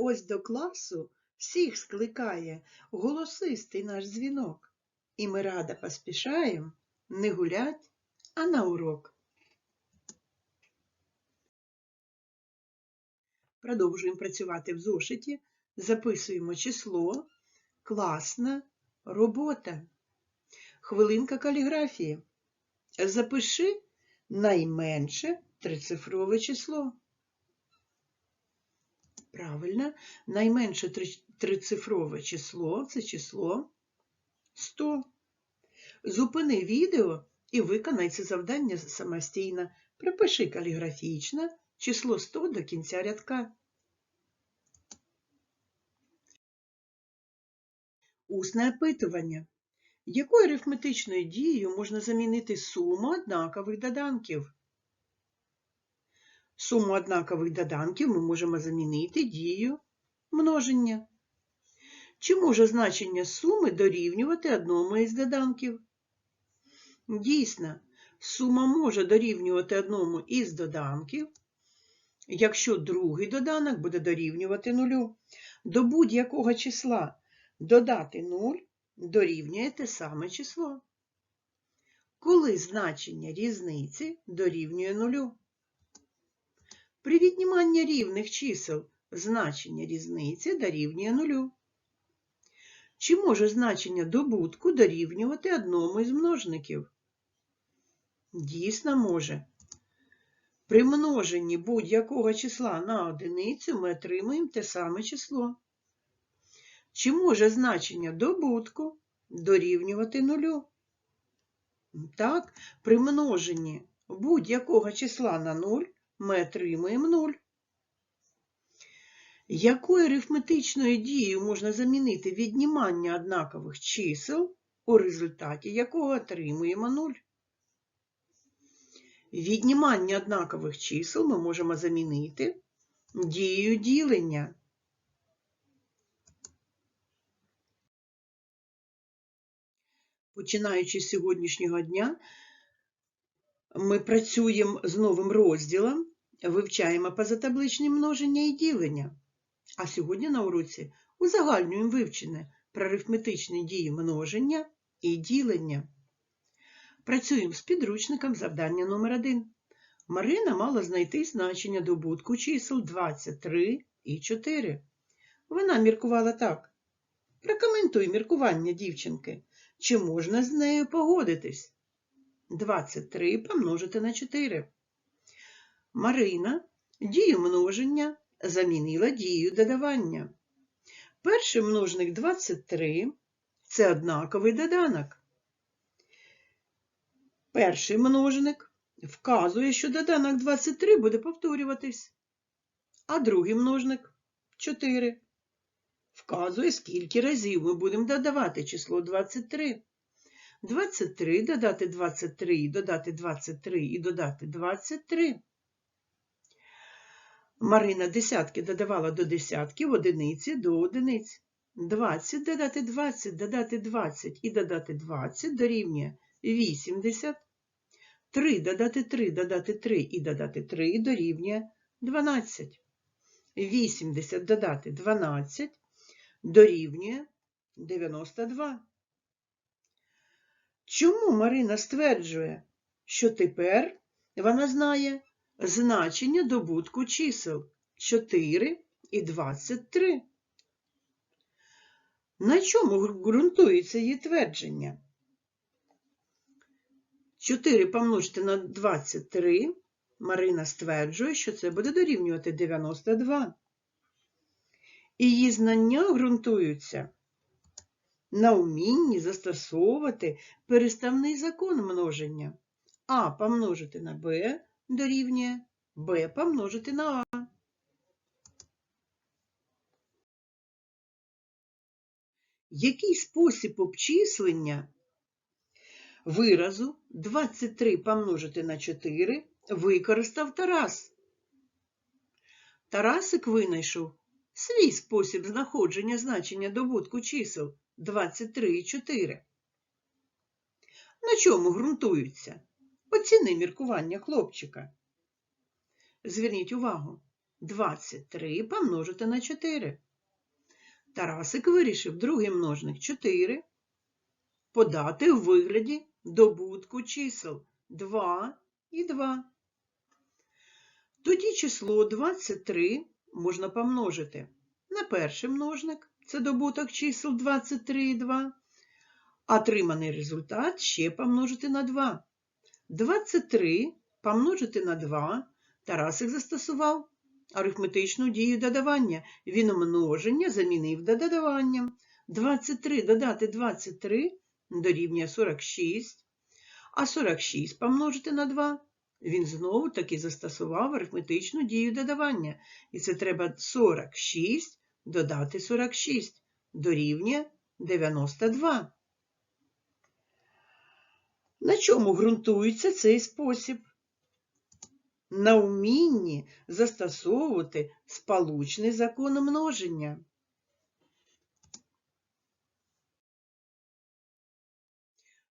Ось до класу всіх скликає голосистий наш дзвінок. І ми рада поспішаєм не гулять, а на урок. Продовжуємо працювати в зошиті, записуємо число, класна робота. Хвилинка каліграфії. Запиши найменше трицифрове число. Правильно, найменше трицифрове число це число 100. Зупини відео і виконай це завдання самостійно. Припиши каліграфічно число 100 до кінця рядка. Усне опитування. Якою арифметичною дією можна замінити суму однакових доданків? Суму однакових доданків ми можемо замінити дією множення. Чи може значення суми дорівнювати одному із доданків? Дійсно, сума може дорівнювати одному із доданків, якщо другий доданок буде дорівнювати нулю. До будь-якого числа додати 0 дорівнює те саме число. Коли значення різниці дорівнює нулю. При відніманні рівних чисел значення різниці дорівнює нулю. Чи може значення добутку дорівнювати одному із множників? Дійсно може. При множенні будь-якого числа на одиницю ми отримуємо те саме число. Чи може значення добутку дорівнювати нулю? Так, при множенні будь-якого числа на 0 ми отримуємо 0. Якою арифметичною дією можна замінити віднімання однакових чисел, у результаті якого отримуємо 0? Віднімання однакових чисел ми можемо замінити дією ділення. Починаючи з сьогоднішнього дня, ми працюємо з новим розділом, вивчаємо позатабличні множення і ділення. А сьогодні на уроці узагальнюємо вивчене про арифметичні дії множення і ділення. Працюємо з підручником завдання номер 1 Марина мала знайти значення добутку чисел 23 і 4. Вона міркувала так. Прокоментуй міркування дівчинки. Чи можна з нею погодитись? 23 помножити на 4. Марина дію множення замінила дію додавання. Перший множник 23 це однаковий доданок. Перший множник вказує, що доданок 23 буде повторюватись, а другий множник 4 вказує, скільки разів ми будемо додавати число 23. 23 додати 23 і додати 23 і додати 23. Марина десятки додавала до десятків, одиниці до одиниць. 20 додати 20, додати 20 і додати 20 дорівнює 80. 3 додати 3, додати 3 і додати 3 дорівнює 12. 80 додати 12 дорівнює 92. Чому Марина стверджує, що тепер вона знає значення добутку чисел 4 і 23? На чому ґрунтується її твердження? 4 помножити на 23 Марина стверджує, що це буде дорівнювати 92. І її знання ґрунтуються на вмінні застосовувати переставний закон множення. А помножити на Б дорівнює Б помножити на А. Який спосіб обчислення виразу 23 помножити на 4 використав Тарас? Тарасик винайшов свій спосіб знаходження значення добутку чисел 23 і 4. На чому ґрунтуються? Оціни міркування хлопчика. Зверніть увагу, 23 помножити на 4. Тарасик вирішив другий множник 4 подати в вигляді добутку чисел 2 і 2. Тоді число 23 можна помножити на перший множник, це добуток чисел 23 і 2, отриманий результат ще помножити на 2. 23 помножити на 2 Тарасик застосував арифметичну дію додавання. Він множення замінив додаванням. 23 додати 23 дорівнює 46, а 46 помножити на 2 він знову таки застосував арифметичну дію додавання. І це треба 46 додати 46 дорівнює 92. На чому ґрунтується цей спосіб? На вмінні застосовувати сполучний закон множення.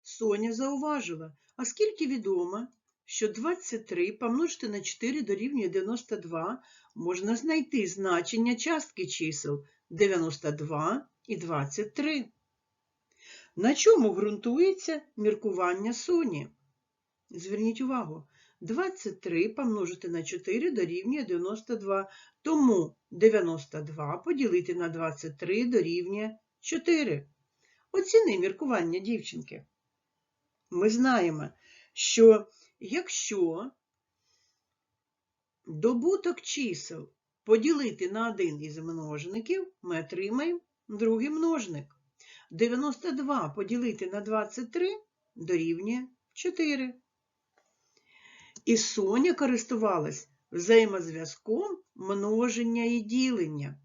Соня зауважила, а скільки відомо, що 23 помножити на 4 дорівнює 92 можна знайти значення частки чисел 92 і 23. На чому ґрунтується міркування Соні? Зверніть увагу, 23 помножити на 4 дорівнює 92, тому 92 поділити на 23 дорівнює 4. Оціни міркування дівчинки. Ми знаємо, що якщо добуток чисел поділити на один із множників, ми отримаємо другий множник. 92 поділити на 23 дорівнює 4. І Соня користувалась взаємозв'язком множення і ділення.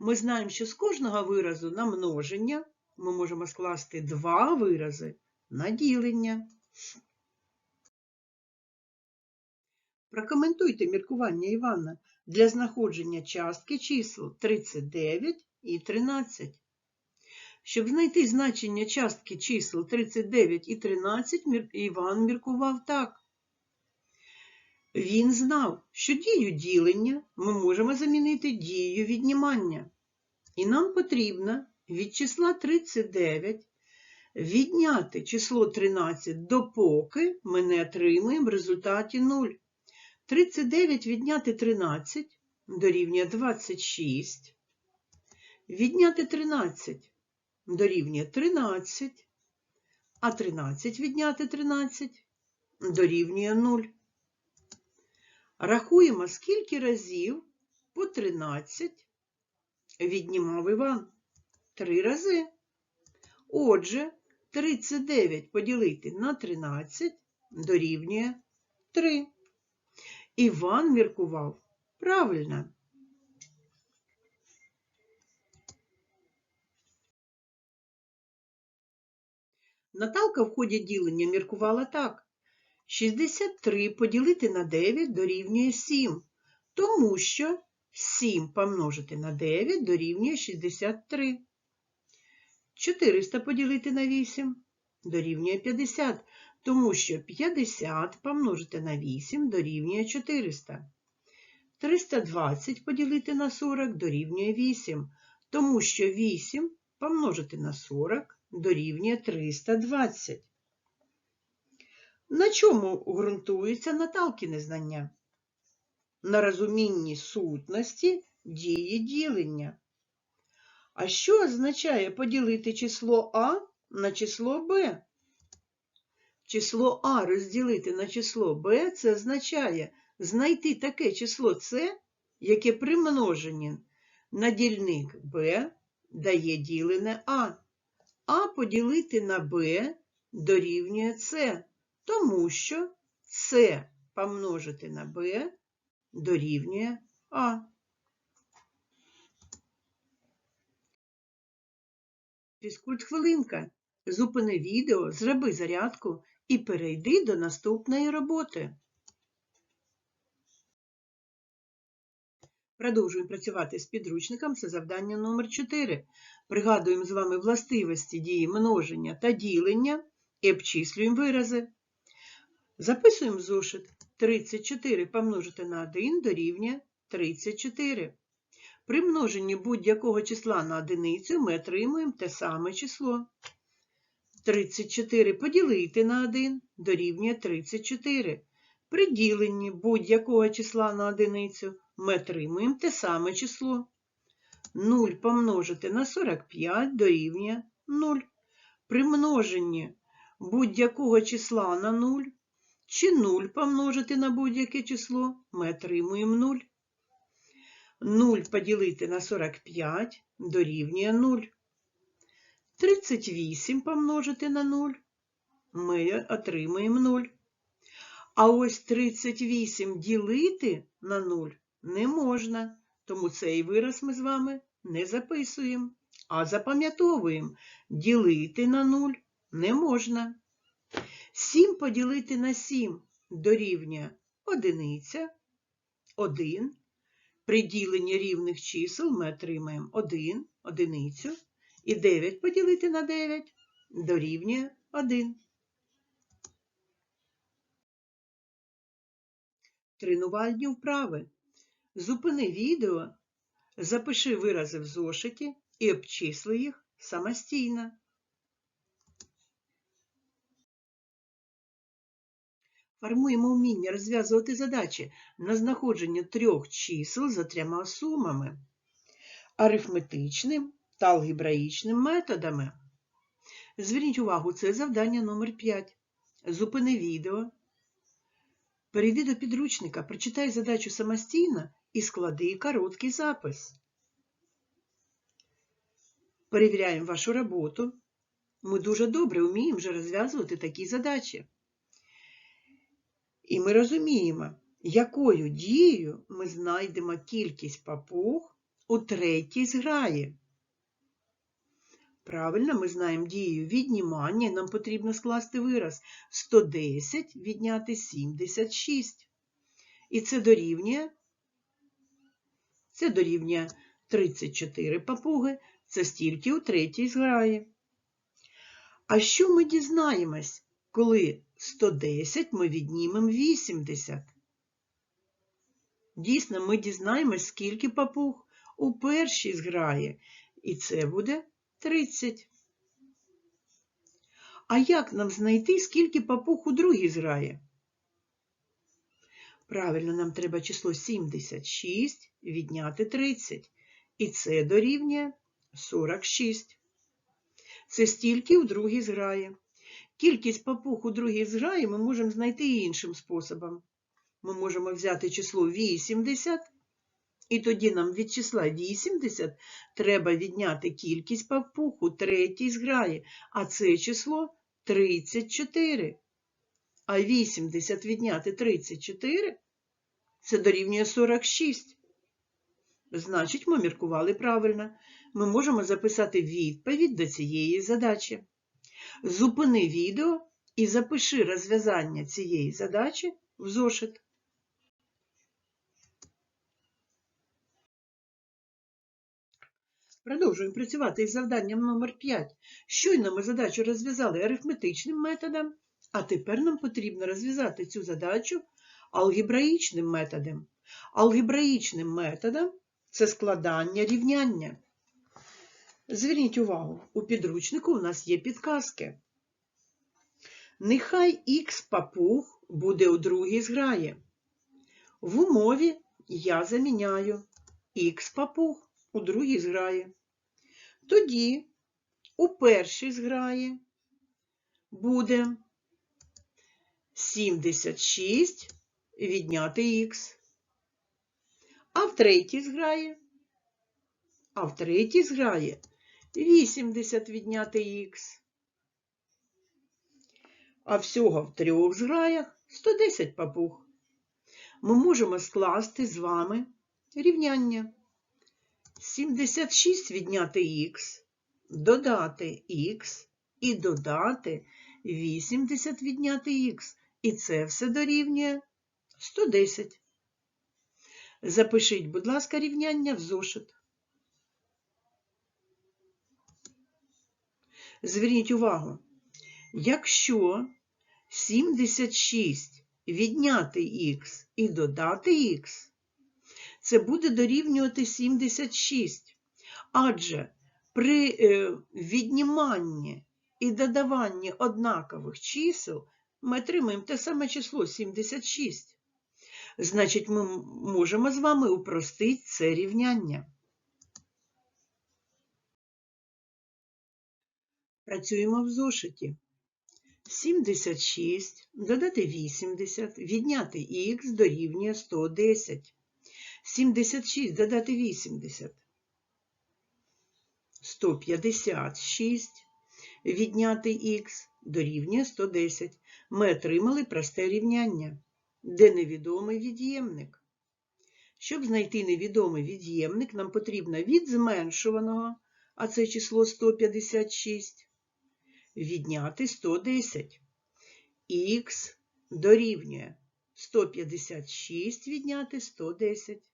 Ми знаємо, що з кожного виразу на множення ми можемо скласти два вирази на ділення. Прокоментуйте міркування Івана для знаходження частки чисел 39 і 13. Щоб знайти значення частки чисел 39 і 13, Іван міркував так. Він знав, що дію ділення ми можемо замінити дією віднімання. І нам потрібно від числа 39 відняти число 13 допоки ми не отримаємо в результаті 0. 39 відняти 13 дорівнює 26. Відняти 13 дорівнює 13, а 13 відняти 13 дорівнює 0. Рахуємо, скільки разів по 13 віднімав Іван. Три рази. Отже, 39 поділити на 13 дорівнює 3. Іван міркував правильно. Наталка в ході ділення міркувала так. 63 поділити на 9 дорівнює 7, тому що 7 помножити на 9 дорівнює 63. 400 поділити на 8 дорівнює 50, тому що 50 помножити на 8 дорівнює 400. 320 поділити на 40 дорівнює 8, тому що 8 помножити на 40 дорівнює 320. На чому ґрунтується Наталкіне знання? На розумінні сутності дії ділення. А що означає поділити число А на число Б? Число А розділити на число Б це означає знайти таке число С, яке при множенні на дільник Б дає ділене А. А поділити на Б дорівнює С, тому що С помножити на Б дорівнює А. Фізкульт хвилинка. Зупини відео, зроби зарядку і перейди до наступної роботи. Продовжуємо працювати з підручником. Це завдання номер 4. Пригадуємо з вами властивості дії множення та ділення і обчислюємо вирази. Записуємо зошит 34 помножити на 1 дорівнює 34. При множенні будь-якого числа на одиницю ми отримуємо те саме число. 34 поділити на 1 дорівнює 34. При діленні будь-якого числа на одиницю ми отримуємо те саме число. 0 помножити на 45 дорівнює 0. При множенні будь-якого числа на 0 чи 0 помножити на будь-яке число ми отримуємо 0. 0 поділити на 45 дорівнює 0. 38 помножити на 0 ми отримаємо 0. А ось 38 ділити на 0 не можна, тому цей вираз ми з вами не записуємо, а запам'ятовуємо. Ділити на 0 не можна. 7 поділити на 7 дорівнює одиниця, 1. При діленні рівних чисел ми отримаємо 1, одиницю. І 9 поділити на 9 дорівнює 1. Тренувальні вправи. Зупини відео, запиши вирази в зошиті і обчисли їх самостійно. Формуємо вміння розв'язувати задачі на знаходження трьох чисел за трьома сумами, арифметичним та алгебраїчним методами. Зверніть увагу, це завдання номер 5. Зупини відео. Перейди до підручника, прочитай задачу самостійно і склади короткий запис. Перевіряємо вашу роботу. Ми дуже добре вміємо вже розв'язувати такі задачі. І ми розуміємо, якою дією ми знайдемо кількість папуг у третій зграї. Правильно, ми знаємо дію віднімання, нам потрібно скласти вираз 110 відняти 76. І це дорівнює, це дорівнює 34 папуги, це стільки у третій зграї. А що ми дізнаємось, коли 110 ми віднімемо 80? Дійсно, ми дізнаємось, скільки папуг у першій зграї, і це буде 30. А як нам знайти, скільки папуг у другій зграї? Правильно, нам треба число 76 відняти 30. І це дорівнює 46. Це стільки у другій зграї. Кількість папуг у другій зграї ми можемо знайти іншим способом. Ми можемо взяти число 80 і тоді нам від числа 80 треба відняти кількість папуг у третій зграї, а це число 34. А 80 відняти 34 це дорівнює 46. Значить, ми міркували правильно. Ми можемо записати відповідь до цієї задачі. Зупини відео і запиши розв'язання цієї задачі в зошит. Продовжуємо працювати із завданням номер 5. Щойно ми задачу розв'язали арифметичним методом, а тепер нам потрібно розв'язати цю задачу алгебраїчним методом. Алгебраїчним методом це складання рівняння. Зверніть увагу, у підручнику у нас є підказки. Нехай х папуг буде у другій зграї. В умові я заміняю х папуг у другій зграї. Тоді у першій зграї буде 76 відняти х. А в третій зграї, а в третій зграї 80 відняти х. А всього в трьох зграях 110 папуг. Ми можемо скласти з вами рівняння. 76 відняти х, додати х і додати 80 відняти х. І це все дорівнює 110. Запишіть, будь ласка, рівняння в зошит. Зверніть увагу, якщо 76 відняти х і додати х, це буде дорівнювати 76. Адже при е, відніманні і додаванні однакових чисел ми отримаємо те саме число 76. Значить, ми можемо з вами упростити це рівняння. Працюємо в зошиті. 76 додати 80, відняти х дорівнює 110. 76 додати 80. 156 відняти х дорівнює 110. Ми отримали просте рівняння, де невідомий від'ємник. Щоб знайти невідомий від'ємник, нам потрібно від зменшуваного, а це число 156, відняти 110. Х дорівнює 156 відняти 110.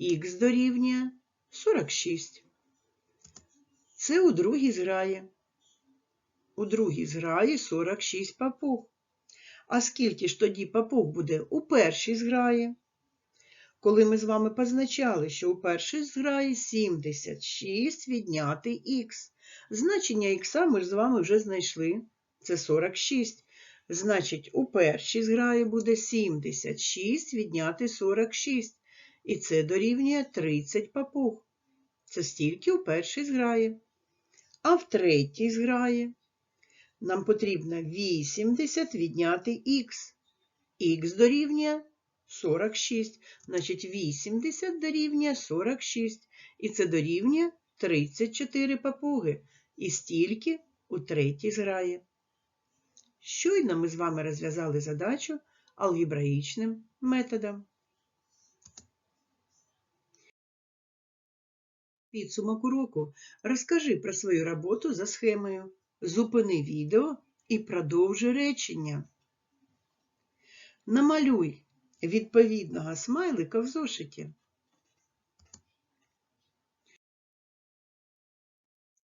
Х дорівнює 46. Це у другій зграї. У другій зграї 46 папуг. А скільки ж тоді папуг буде у першій зграї? Коли ми з вами позначали, що у першій зграї 76 відняти х. Значення х ми ж з вами вже знайшли. Це 46. Значить, у першій зграї буде 76 відняти 46. І це дорівнює 30 папуг. Це стільки у першій зграї. А в третій зграї нам потрібно 80 відняти х. Х дорівнює 46. Значить, 80 дорівнює 46. І це дорівнює 34 папуги. І стільки у третій зграї. Щойно ми з вами розв'язали задачу алгебраїчним методом. Підсумок уроку. Розкажи про свою роботу за схемою. Зупини відео і продовжуй речення. Намалюй відповідного смайлика в зошиті.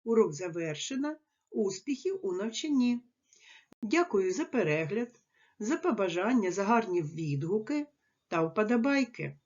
Урок завершено. Успіхів у навчанні. Дякую за перегляд, за побажання, за гарні відгуки та вподобайки.